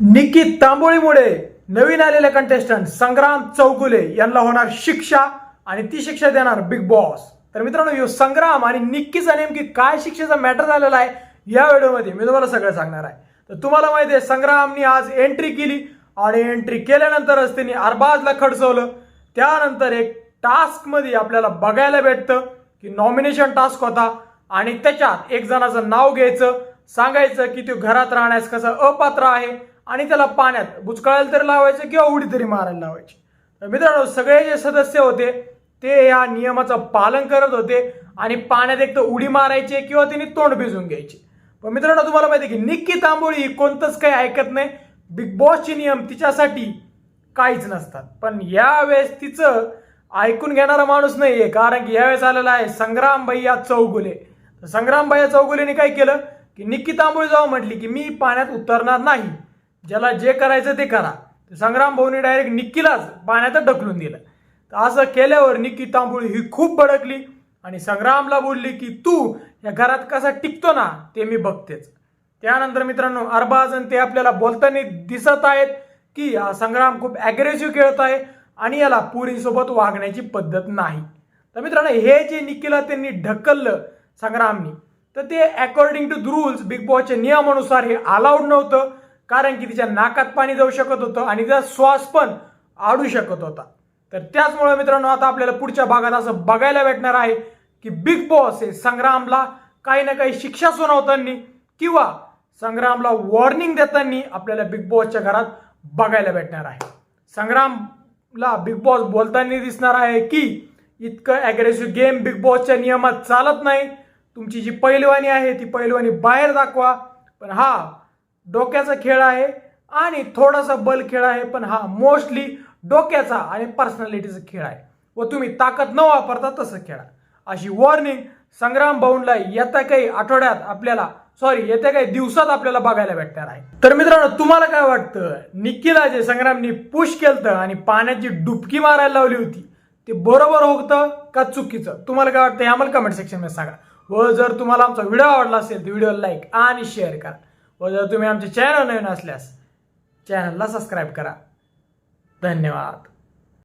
निकी तांबोळीमुळे नवीन आलेले कंटेस्टंट संग्राम चौगुले यांना होणार शिक्षा आणि ती शिक्षा देणार बिग बॉस तर मित्रांनो यो संग्राम आणि निक्कीचा नेमकी काय शिक्षेचा मॅटर झालेला आहे या व्हिडिओमध्ये मी तुम्हाला सगळं सांगणार आहे. तर तुम्हाला माहिती आहे संग्रामनी आज एंट्री केली आणि एंट्री केल्यानंतरच त्यांनी अरबाजला खडसवलं. त्यानंतर एक टास्कमध्ये आपल्याला बघायला भेटतं की नॉमिनेशन टास्क होता आणि त्याच्यात एक जणाचं नाव घ्यायचं सांगायचं की तो घरात राहण्यास कसा अपात्र आहे. आणि त्याला पाण्यात बुचकळायला तरी लावायचं किंवा उडी तरी मारायला लावायची. तर मित्रांनो सगळे जे सदस्य होते ते या नियमाचं पालन करत होते आणि पाण्यात एक तर उडी मारायची किंवा त्यांनी तोंड भिजून घ्यायची. पण मित्रांनो तुम्हाला माहिती आहे की निक्की तांबोळी ही कोणतंच काही ऐकत नाही. बिग बॉसचे नियम तिच्यासाठी काहीच नसतात. पण यावेळेस तिचं ऐकून घेणारा माणूस नाही आहे कारण की यावेळेस आलेला आहे संग्राम भैया चौगुले. संग्राम भैया चौगुलेने काय केलं की निक्की तांबोळी जाऊ म्हटली की मी पाण्यात उतरणार नाही ज्याला जे करायचं ते करा. संग्राम भाऊनी डायरेक्ट निक्कीलाच पाण्यात ढकलून दिलं. तर असं केल्यावर निक्की तांबोळी ही खूप भडकली आणि संग्रामला बोलली की तू या घरात कसा टिकतो ना ते मी बघतेच. त्यानंतर मित्रांनो अरबाज आणि ते आपल्याला बोलताना दिसत आहेत की हा संग्राम खूप ॲग्रेसिव्ह खेळत आहे आणि याला पुरीसोबत वागण्याची पद्धत नाही. तर मित्रांनो हे जे निकीला त्यांनी ढकललं संग्रामनी तर ते अकॉर्डिंग टू रूल्स बिग बॉसच्या नियमानुसार हे अलाउड नव्हतं. कारण की तिच्या नाकात पाणी जाऊ शकत होतं आणि तिचा श्वास पण आडू शकत होता. तर त्याचमुळे मित्रांनो आता आपल्याला पुढच्या भागात असं बघायला भेटणार आहे की बिग बॉस हे संग्रामला काही ना काही शिक्षा सुनावताना किंवा संग्रामला वॉर्निंग देताना आपल्याला बिग बॉसच्या घरात बघायला भेटणार आहे. संग्रामला बिग बॉस बोलताना दिसणार आहे की इतकं अग्रेसिव्ह गेम बिग बॉसच्या नियमात चालत नाही. तुमची जी पहिलवानी आहे ती पहिलवानी बाहेर दाखवा. पण हा डोक्याचा खेळ आहे आणि थोडासा बल खेळ आहे पण हा मोस्टली डोक्याचा आणि पर्सनॅलिटीचा खेळ आहे. व तुम्ही ताकद न वापरता तसं खेळा. अशी वॉर्निंग संग्राम भाऊंला येत्या काही आठवड्यात आपल्याला सॉरी येत्या काही दिवसात आपल्याला बघायला भेटणार आहे. तर मित्रांनो तुम्हाला काय वाटतं? निक्कीला जे संग्रामनी पुश केलं आणि पाण्याची डुबकी मारायला लावली होती. ते बरोबर होतं का चुकीचं? तुम्हाला काय वाटतं हे आम्हाला कमेंट सेक्शनमध्ये सांगा. व जर तुम्हाला आमचा व्हिडिओ आवडला असेल तर व्हिडिओ लाईक आणि शेअर करा. व जर तुम्ही आमचे चॅनल नवीन असल्यास चॅनलला सबस्क्राईब करा. धन्यवाद.